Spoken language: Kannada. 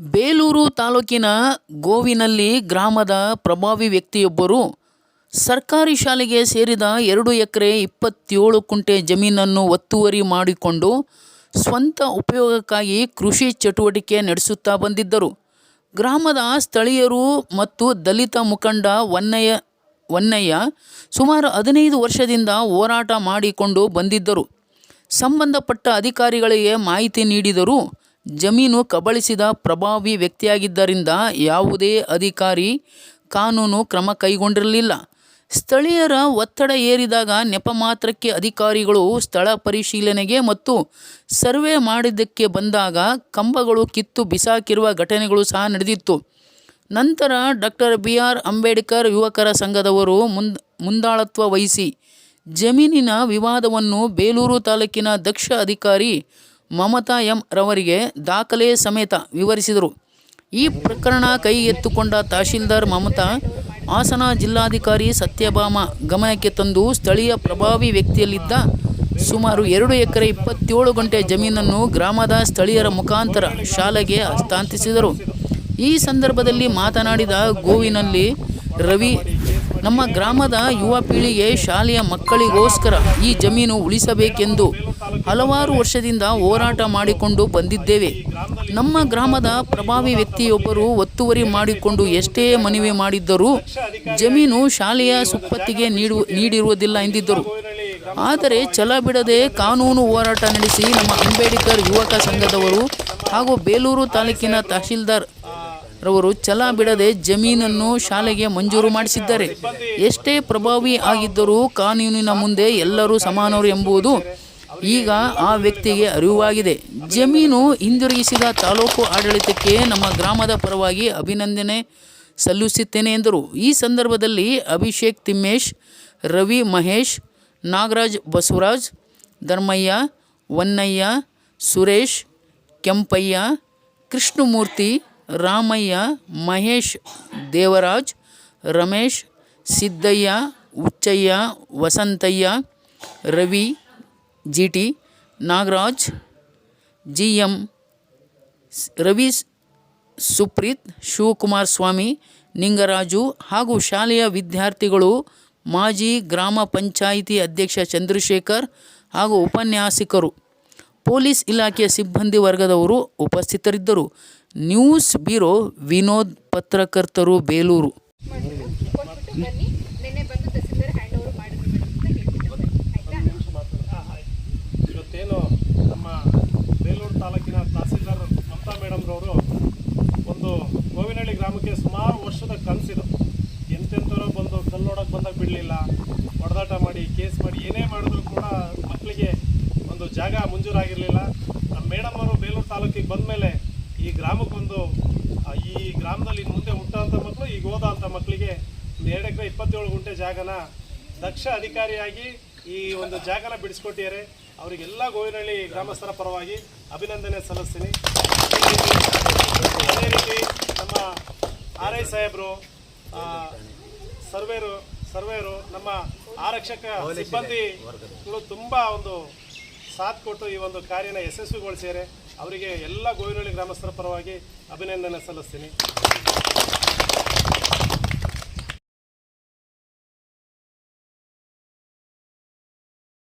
ಬೇಲೂರು ತಾಲೂಕಿನ ಗೋವಿನಲ್ಲಿ ಗ್ರಾಮದ ಪ್ರಭಾವಿ ವ್ಯಕ್ತಿಯೊಬ್ಬರು ಸರ್ಕಾರಿ ಶಾಲೆಗೆ ಸೇರಿದ ಎರಡು ಎಕರೆ ಇಪ್ಪತ್ತೇಳು ಕುಂಟೆ ಜಮೀನನ್ನು ಒತ್ತುವರಿ ಮಾಡಿಕೊಂಡು ಸ್ವಂತ ಉಪಯೋಗಕ್ಕಾಗಿ ಕೃಷಿ ಚಟುವಟಿಕೆ ನಡೆಸುತ್ತಾ ಬಂದಿದ್ದರು. ಗ್ರಾಮದ ಸ್ಥಳೀಯರು ಮತ್ತು ದಲಿತ ಮುಖಂಡ ವನ್ನಯ್ಯ ವನ್ನಯ್ಯ ಸುಮಾರು ಹದಿನೈದು ವರ್ಷದಿಂದ ಹೋರಾಟ ಮಾಡಿಕೊಂಡು ಬಂದಿದ್ದರು. ಸಂಬಂಧಪಟ್ಟ ಅಧಿಕಾರಿಗಳಿಗೆ ಮಾಹಿತಿ ನೀಡಿದರೂ ಜಮೀನು ಕಬಳಿಸಿದ ಪ್ರಭಾವಿ ವ್ಯಕ್ತಿಯಾಗಿದ್ದರಿಂದ ಯಾವುದೇ ಅಧಿಕಾರಿ ಕಾನೂನು ಕ್ರಮ ಕೈಗೊಂಡಿರಲಿಲ್ಲ. ಸ್ಥಳೀಯರ ಒತ್ತಡ ಏರಿದಾಗ ನೆಪ ಮಾತ್ರಕ್ಕೆ ಅಧಿಕಾರಿಗಳು ಸ್ಥಳ ಪರಿಶೀಲನೆಗೆ ಮತ್ತು ಸರ್ವೆ ಮಾಡಿದ್ದಕ್ಕೆ ಬಂದಾಗ ಕಂಬಗಳು ಕಿತ್ತು ಬಿಸಾಕಿರುವ ಘಟನೆಗಳು ಸಹ ನಡೆದಿತ್ತು. ನಂತರ ಡಾಕ್ಟರ್ ಬಿ ಆರ್ ಅಂಬೇಡ್ಕರ್ ಯುವಕರ ಸಂಘದವರು ಮುಂದ್ ಮುಂದಾಳತ್ವ ವಹಿಸಿ ಜಮೀನಿನ ವಿವಾದವನ್ನು ಬೇಲೂರು ತಾಲೂಕಿನ ದಕ್ಷ ಅಧಿಕಾರಿ ಮಮತಾ ಎಂ ರವರಿಗೆ ದಾಖಲೆ ಸಮೇತ ವಿವರಿಸಿದರು. ಈ ಪ್ರಕರಣ ಕೈ ಎತ್ತುಕೊಂಡ ತಹಶೀಲ್ದಾರ್ ಮಮತಾ, ಹಾಸನ ಜಿಲ್ಲಾಧಿಕಾರಿ ಸತ್ಯಭಾಮ ಗಮನಕ್ಕೆ ತಂದು ಸ್ಥಳೀಯ ಪ್ರಭಾವಿ ವ್ಯಕ್ತಿಯಲ್ಲಿದ್ದ ಸುಮಾರು ಎರಡು ಎಕರೆ ಇಪ್ಪತ್ತೇಳು ಗಂಟೆ ಜಮೀನನ್ನು ಗ್ರಾಮದ ಸ್ಥಳೀಯರ ಮುಖಾಂತರ ಶಾಲೆಗೆ ಹಸ್ತಾಂತರಿಸಿದರು. ಈ ಸಂದರ್ಭದಲ್ಲಿ ಮಾತನಾಡಿದ ಗೋವಿನಲ್ಲಿ ರವಿ ನಮ್ಮ ಗ್ರಾಮದ ಯುವ ಪೀಳಿಗೆ ಶಾಲೆಯ ಮಕ್ಕಳಿಗೋಸ್ಕರ ಈ ಜಮೀನು ಉಳಿಸಬೇಕೆಂದು ಹಲವಾರು ವರ್ಷದಿಂದ ಹೋರಾಟ ಮಾಡಿಕೊಂಡು ಬಂದಿದ್ದೇವೆ. ನಮ್ಮ ಗ್ರಾಮದ ಪ್ರಭಾವಿ ವ್ಯಕ್ತಿಯೊಬ್ಬರು ಒತ್ತುವರಿ ಮಾಡಿಕೊಂಡು ಎಷ್ಟೇ ಮನವಿ ಮಾಡಿದ್ದರೂ ಜಮೀನು ಶಾಲೆಯ ಸುಪ್ಪತ್ತಿಗೆ ನೀಡು, ನೀಡಿರುವುದಿಲ್ಲ ಎಂದಿದ್ದರು. ಆದರೆ ಛಲ ಬಿಡದೆ ಕಾನೂನು ಹೋರಾಟ ನಡೆಸಿ ನಮ್ಮ ಅಂಬೇಡ್ಕರ್ ಯುವಕ ಸಂಘದವರು ಹಾಗೂ ಬೇಲೂರು ತಾಲೂಕಿನ ತಹಶೀಲ್ದಾರ್ ರವರು ಛಲ ಬಿಡದೆ ಜಮೀನನ್ನು ಶಾಲೆಗೆ ಮಂಜೂರು ಮಾಡಿಸಿದ್ದಾರೆ. ಎಷ್ಟೇ ಪ್ರಭಾವಿ ಆಗಿದ್ದರೂ ಕಾನೂನಿನ ಮುಂದೆ ಎಲ್ಲರೂ ಸಮಾನರು ಎಂಬುದು ಈಗ ಆ ವ್ಯಕ್ತಿಗೆ ಅರಿವಾಗಿದೆ. ಜಮೀನು ಹಿಂದಿರುಗಿಸಿದ ತಾಲೂಕು ಆಡಳಿತಕ್ಕೆ ನಮ್ಮ ಗ್ರಾಮದ ಪರವಾಗಿ ಅಭಿನಂದನೆ ಸಲ್ಲಿಸುತ್ತೇನೆ ಎಂದರು. ಈ ಸಂದರ್ಭದಲ್ಲಿ Abhishek Thimmesh, Ravi Mahesh, Nagaraj Basavaraj, Dharmayya, Vannayya, Suresh, Kempayya, Krishnamurthy Ramayya, Mahesh, Devaraj, Ramesh, Siddaiah Ucchayya Vasanthayya, Ravi G T Nagaraj G M Ravi Supreeth, Shivakumar Swamy, Ningaraju ಹಾಗೂ ಶಾಲೆಯ ವಿದ್ಯಾರ್ಥಿಗಳು, ಮಾಜಿ ಗ್ರಾಮ ಪಂಚಾಯಿತಿ ಅಧ್ಯಕ್ಷ ಚಂದ್ರಶೇಖರ್ ಹಾಗೂ ಉಪನ್ಯಾಸಿಕರು, ಪೊಲೀಸ್ ಇಲಾಖೆಯ ಸಿಬ್ಬಂದಿ ವರ್ಗದವರು ಉಪಸ್ಥಿತರಿದ್ದರು. ನ್ಯೂಸ್ ಬ್ಯೂರೋ ವಿನೋದ್ ಪತ್ರಕರ್ತರು ಬೇಲೂರು. ಇವತ್ತೇನು ನಮ್ಮ ಬೇಲೂರು ತಾಲೂಕಿನ ತಹಸೀಲ್ದಾರ್ ಮಮತಾ ಮೇಡಮ್ರವರು ಒಂದು ಗೋವಿನಹಳ್ಳಿ ಗ್ರಾಮಕ್ಕೆ ಸುಮಾರು ವರ್ಷದ ಕನಸಿದು. ಎಂತೆಂಥವ್ರು ಬಂದು ಕಲ್ಲೋಡಕ್ಕೆ ಬಂದಾಗ ಬಿಡಲಿಲ್ಲ. ಹೊಡೆದಾಟ ಮಾಡಿ, ಕೇಸ್ ಮಾಡಿ, ಏನೇ ಮಾಡಿದ್ರು ಕೂಡ ಮಕ್ಕಳಿಗೆ ಒಂದು ಜಾಗ ಮಂಜೂರಾಗಿರಲಿಲ್ಲ. ನಮ್ಮ ಮೇಡಮ್ ಅವರು ಬೇಲೂರು ತಾಲೂಕಿಗೆ ಬಂದ ಮೇಲೆ ಈ ಗ್ರಾಮಕ್ಕೊಂದು ಈ ಗ್ರಾಮದಲ್ಲಿ ಮುಂದೆ ಹುಟ್ಟೋಂಥ ಮಕ್ಕಳು ಈಗ ಹೋದಂಥ ಮಕ್ಕಳಿಗೆ ಒಂದು ಎರಡು ಎಕರೆ ಇಪ್ಪತ್ತೇಳು ಗುಂಟೆ ಜಾಗನ ದಕ್ಷ ಅಧಿಕಾರಿಯಾಗಿ ಈ ಒಂದು ಜಾಗನ ಬಿಡಿಸ್ಕೊಟ್ಟಿದ್ದಾರೆ. ಅವರಿಗೆಲ್ಲ ಗೋವಿನಹಳ್ಳಿ ಗ್ರಾಮಸ್ಥರ ಪರವಾಗಿ ಅಭಿನಂದನೆ ಸಲ್ಲಿಸ್ತೀನಿ. ಅದೇ ರೀತಿ ನಮ್ಮ ಆರ್ ಐ ಸಾಹೇಬರು ಸರ್ವೇರು ಸರ್ವೇರು ನಮ್ಮ ಆರಕ್ಷಕ ಸಿಬ್ಬಂದಿಗಳು ತುಂಬ ಒಂದು ಸಾಥ್ ಕೊಟ್ಟು ಈ ಒಂದು ಕಾರ್ಯನ ಯಶಸ್ವಿಗೊಳಿಸಿದ್ದಾರೆ. ಅವರಿಗೆ ಎಲ್ಲ ಗೋವಿನಹಳ್ಳಿ ಗ್ರಾಮಸ್ಥರ ಪರವಾಗಿ ಅಭಿನಂದನೆ ಸಲ್ಲಿಸ್ತೀನಿ.